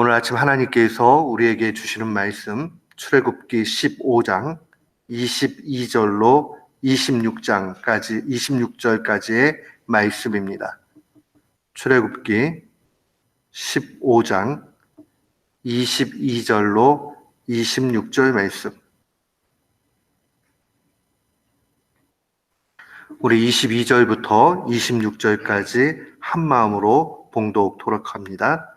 오늘 아침 하나님께서 우리에게 주시는 말씀 출애굽기 15장 22절로 26장까지 26절까지의 말씀입니다. 출애굽기 15장 22절로 26절 말씀. 우리 22절부터 26절까지 한 마음으로 봉독토록 합니다.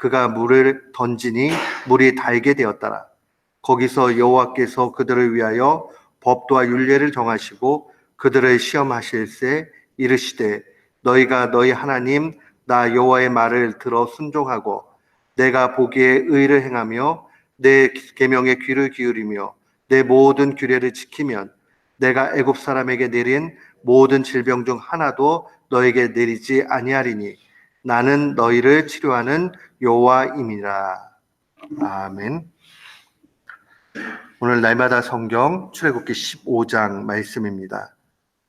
그가 물을 던지니 물이 달게 되었더라. 거기서 여호와께서 그들을 위하여 법도와 율례를 정하시고 그들을 시험하실세 이르시되 너희가 너희 하나님 나 여호와의 말을 들어 순종하고 내가 보기에 의를 행하며 내 계명에 귀를 기울이며 내 모든 규례를 지키면 내가 애굽 사람에게 내린 모든 질병 중 하나도 너에게 내리지 아니하리니 나는 너희를 치료하는 여호와임이라. 아멘. 오늘 날마다 성경 출애굽기 15장 말씀입니다.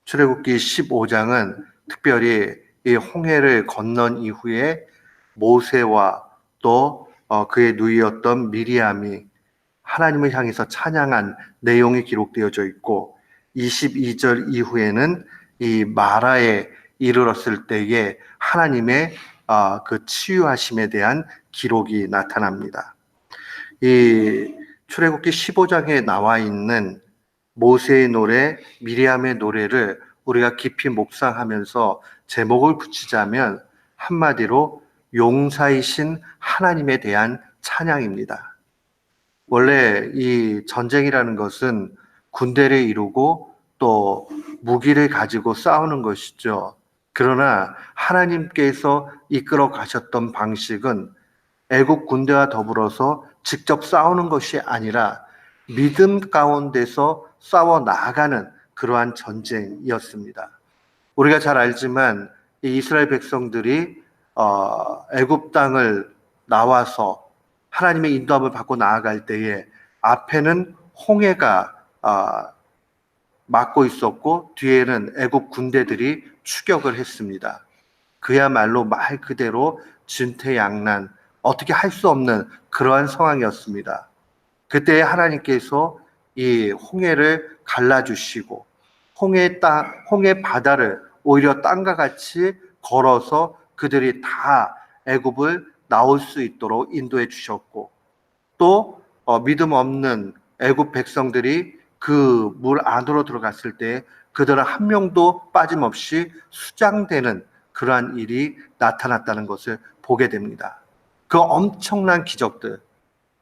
출애굽기 15장은 특별히 이 홍해를 건넌 이후에 모세와 또 어, 그의 누이였던 미리암이 하나님을 향해서 찬양한 내용이 기록되어져 있고 22절 이후에는 이 마라에 이르렀을 때에 하나님의 아, 그 치유하심에 대한 기록이 나타납니다. 이 출애굽기 15장에 나와 있는 모세의 노래, 미리암의 노래를 우리가 깊이 묵상하면서 제목을 붙이자면 한마디로 용사이신 하나님에 대한 찬양입니다. 원래 이 전쟁이라는 것은 군대를 이루고 또 무기를 가지고 싸우는 것이죠. 그러나 하나님께서 이끌어 가셨던 방식은 애국 군대와 더불어서 직접 싸우는 것이 아니라 믿음 가운데서 싸워 나가는 그러한 전쟁이었습니다. 우리가 잘 알지만 이스라엘 백성들이 어, 애굽 땅을 나와서 하나님의 인도함을 받고 나아갈 때에 앞에는 홍해가 어, 막고 있었고 뒤에는 애굽 군대들이 추격을 했습니다. 그야말로 말 그대로 진퇴양난 어떻게 할 수 없는 그러한 상황이었습니다. 그때 하나님께서 이 홍해를 갈라주시고 홍해 땅, 홍해 바다를 오히려 땅과 같이 걸어서 그들이 다 애굽을 나올 수 있도록 인도해 주셨고 또 어, 믿음 없는 애굽 백성들이 그 물 안으로 들어갔을 때 그들은 한 명도 빠짐없이 수장되는 그러한 일이 나타났다는 것을 보게 됩니다. 그 엄청난 기적들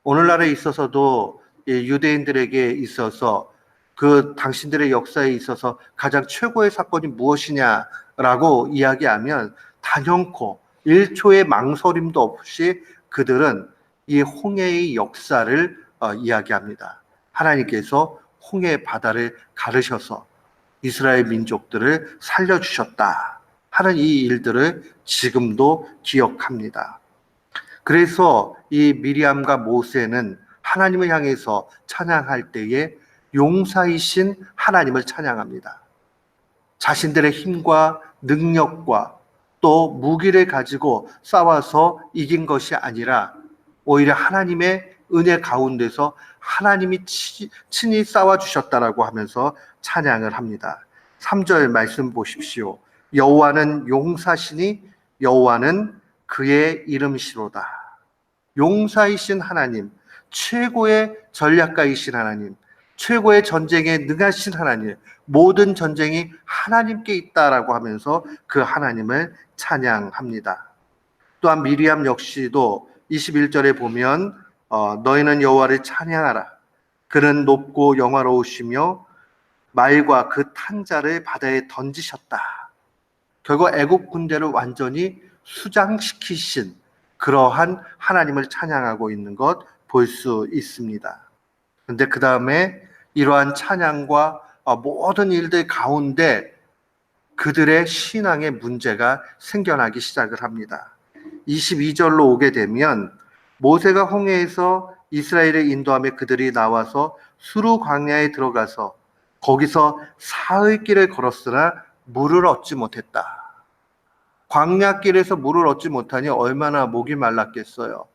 오늘날에 있어서도 유대인들에게 있어서 그 당신들의 역사에 있어서 가장 최고의 사건이 무엇이냐라고 이야기하면 단연코 1초의 망설임도 없이 그들은 이 홍해의 역사를 어, 이야기합니다. 하나님께서 홍해 바다를 가르셔서 이스라엘 민족들을 살려주셨다 하는 이 일들을 지금도 기억합니다. 그래서 이 미리암과 모세는 하나님을 향해서 찬양할 때에 용사이신 하나님을 찬양합니다. 자신들의 힘과 능력과 또 무기를 가지고 싸워서 이긴 것이 아니라 오히려 하나님의 은혜 가운데서 하나님이 친히 싸워주셨다라고 하면서 찬양을 합니다. 3절 말씀 보십시오. 여호와는 용사시니 여호와는 그의 이름시로다. 용사이신 하나님, 최고의 전략가이신 하나님, 최고의 전쟁에 능하신 하나님, 모든 전쟁이 하나님께 있다라고 하면서 그 하나님을 찬양합니다. 또한 미리암 역시도 21절에 보면 어, 너희는 여호와를 찬양하라. 그는 높고 영화로우시며 말과 그 탄자를 바다에 던지셨다. 결국 애국 군대를 완전히 수장시키신 그러한 하나님을 찬양하고 있는 것 볼 수 있습니다. 근데 그 다음에 이러한 찬양과 어, 모든 일들 가운데 그들의 신앙의 문제가 생겨나기 시작을 합니다. 22절로 오게 되면 모세가 홍해에서 이스라엘의 인도함에 그들이 나와서 수루 광야에 들어가서 거기서 사흘 길을 걸었으나 물을 얻지 못했다. 광야 길에서 물을 얻지 못하니 얼마나 목이 말랐겠어요.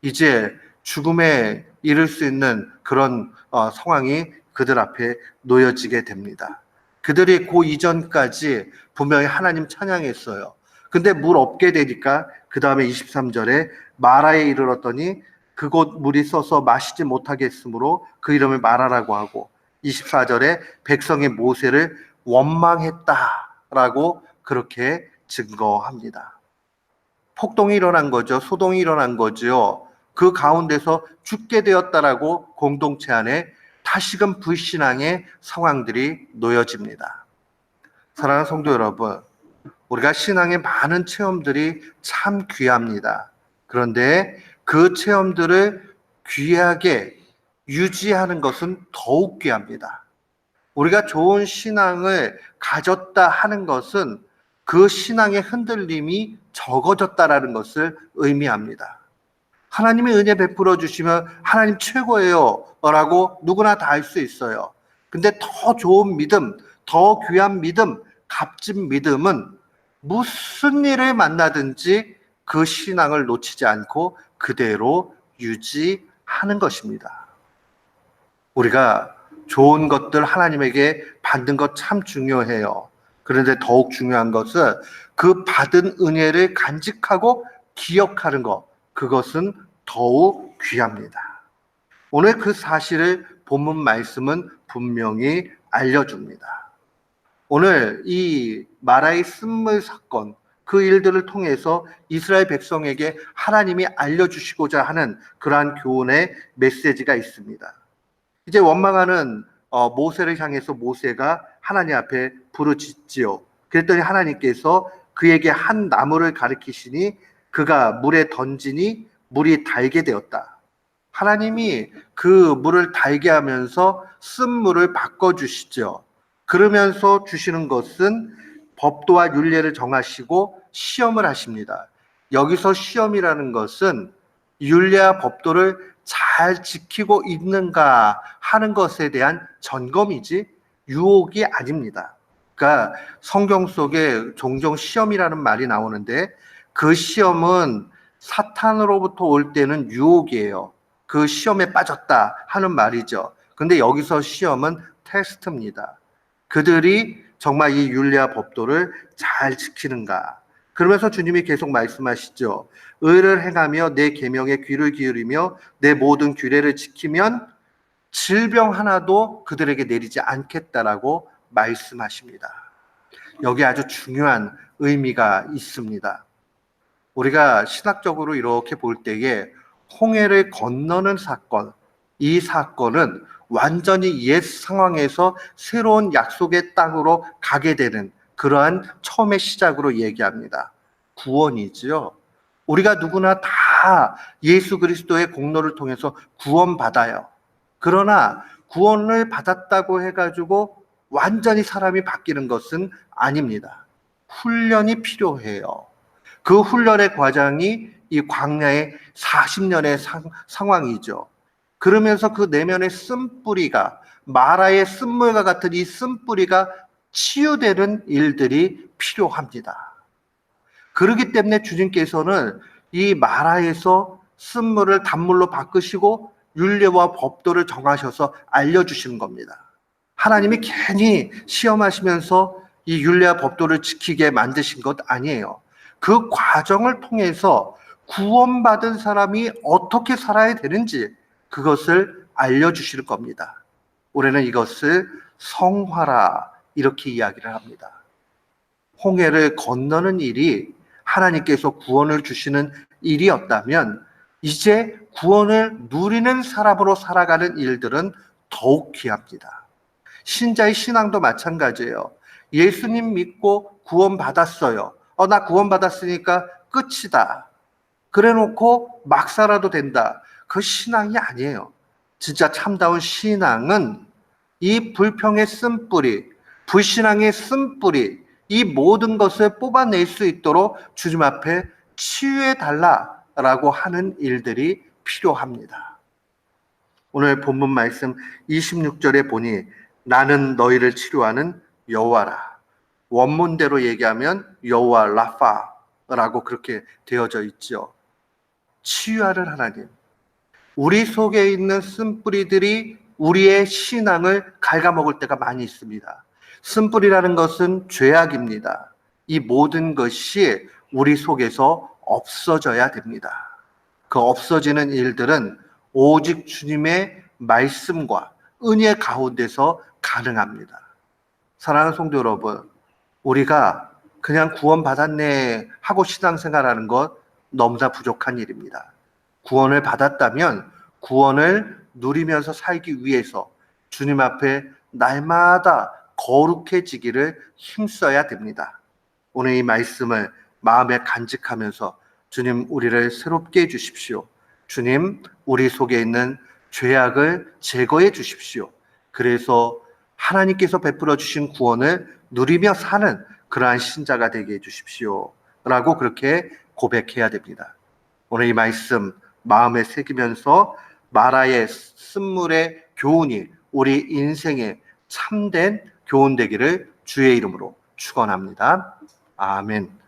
이제 죽음에 이를 수 있는 그런 어, 상황이 그들 앞에 놓여지게 됩니다. 그들이 그 이전까지 분명히 하나님 찬양했어요. 근데 물 없게 되니까 그 다음에 23절에 마라에 이르렀더니 그곳 물이 써서 마시지 못하게 했으므로 그 이름을 마라라고 하고 24절에 백성의 모세를 원망했다라고 그렇게 증거합니다. 폭동이 일어난 거죠. 소동이 일어난 거죠. 그 가운데서 죽게 되었다라고 공동체 안에 다시금 불신앙의 상황들이 놓여집니다. 사랑하는 성도 여러분, 우리가 신앙의 많은 체험들이 참 귀합니다. 그런데 그 체험들을 귀하게 유지하는 것은 더욱 귀합니다. 우리가 좋은 신앙을 가졌다 하는 것은 그 신앙의 흔들림이 적어졌다라는 것을 의미합니다. 하나님의 은혜 베풀어 주시면 하나님 최고예요. 라고 누구나 다 알 수 있어요. 근데 더 좋은 믿음, 더 귀한 믿음, 값진 믿음은 무슨 일을 만나든지 그 신앙을 놓치지 않고 그대로 유지하는 것입니다. 우리가 좋은 것들 하나님에게 받는 것 참 중요해요. 그런데 더욱 중요한 것은 그 받은 은혜를 간직하고 기억하는 것, 그것은 더욱 귀합니다. 오늘 그 사실을 본문 말씀은 분명히 알려줍니다. 오늘 이 마라의 쓴물 사건, 그 일들을 통해서 이스라엘 백성에게 하나님이 알려주시고자 하는 그러한 교훈의 메시지가 있습니다. 이제 원망하는 어, 모세를 향해서 모세가 하나님 앞에 부르짖지요. 그랬더니 하나님께서 그에게 한 나무를 가리키시니 그가 물에 던지니 물이 달게 되었다. 하나님이 그 물을 달게 하면서 쓴 물을 바꿔주시죠. 그러면서 주시는 것은 법도와 윤례를 정하시고 시험을 하십니다. 여기서 시험이라는 것은 윤례와 법도를 잘 지키고 있는가 하는 것에 대한 점검이지 유혹이 아닙니다. 그러니까 성경 속에 종종 시험이라는 말이 나오는데 그 시험은 사탄으로부터 올 때는 유혹이에요. 그 시험에 빠졌다 하는 말이죠. 근데 여기서 시험은 테스트입니다. 그들이 정말 이 윤리와 법도를 잘 지키는가. 그러면서 주님이 계속 말씀하시죠. 의를 행하며 내 계명에 귀를 기울이며 내 모든 규례를 지키면 질병 하나도 그들에게 내리지 않겠다라고 말씀하십니다. 여기 아주 중요한 의미가 있습니다. 우리가 신학적으로 이렇게 볼 때에 홍해를 건너는 사건, 이 사건은 완전히 옛 상황에서 새로운 약속의 땅으로 가게 되는 그러한 처음의 시작으로 얘기합니다. 구원이지요. 우리가 누구나 다 예수 그리스도의 공로를 통해서 구원받아요. 그러나 구원을 받았다고 해가지고 완전히 사람이 바뀌는 것은 아닙니다. 훈련이 필요해요. 그 훈련의 과정이 이 광야의 40년의 상, 상황이죠. 그러면서 그 내면의 쓴뿌리가 마라의 쓴물과 같은 이 쓴뿌리가 치유되는 일들이 필요합니다. 그렇기 때문에 주님께서는 이 마라에서 쓴물을 단물로 바꾸시고 윤례와 법도를 정하셔서 알려주시는 겁니다. 하나님이 괜히 시험하시면서 이 윤례와 법도를 지키게 만드신 것 아니에요. 그 과정을 통해서 구원받은 사람이 어떻게 살아야 되는지 그것을 알려주실 겁니다. 올해는 이것을 성화라 이렇게 이야기를 합니다. 홍해를 건너는 일이 하나님께서 구원을 주시는 일이었다면 이제 구원을 누리는 사람으로 살아가는 일들은 더욱 귀합니다. 신자의 신앙도 마찬가지예요. 예수님 믿고 구원받았어요. 어, 나 구원받았으니까 끝이다. 그래 놓고 막 살아도 된다. 그 신앙이 아니에요. 진짜 참다운 신앙은 이 불평의 쓴뿌리, 불신앙의 쓴뿌리, 이 모든 것을 뽑아낼 수 있도록 주님 앞에 치유해 달라라고 하는 일들이 필요합니다. 오늘 본문 말씀 26절에 보니 나는 너희를 치료하는 여호와라. 원문대로 얘기하면 여호와 라파라고 그렇게 되어져 있죠. 치유하는 하나님. 우리 속에 있는 쓴뿌리들이 우리의 신앙을 갉아먹을 때가 많이 있습니다. 쓴뿌리라는 것은 죄악입니다. 이 모든 것이 우리 속에서 없어져야 됩니다. 그 없어지는 일들은 오직 주님의 말씀과 은혜 가운데서 가능합니다. 사랑하는 성도 여러분, 우리가 그냥 구원 받았네 하고 신앙생활하는 것 너무나 부족한 일입니다. 구원을 받았다면 구원을 누리면서 살기 위해서 주님 앞에 날마다 거룩해지기를 힘써야 됩니다. 오늘 이 말씀을 마음에 간직하면서 주님 우리를 새롭게 해 주십시오. 주님 우리 속에 있는 죄악을 제거해 주십시오. 그래서 하나님께서 베풀어 주신 구원을 누리며 사는 그러한 신자가 되게 해 주십시오. 라고 그렇게 고백해야 됩니다. 오늘 이 말씀 마음에 새기면서 마라의 쓴물의 교훈이 우리 인생에 참된 교훈 되기를 주의 이름으로 축원합니다. 아멘.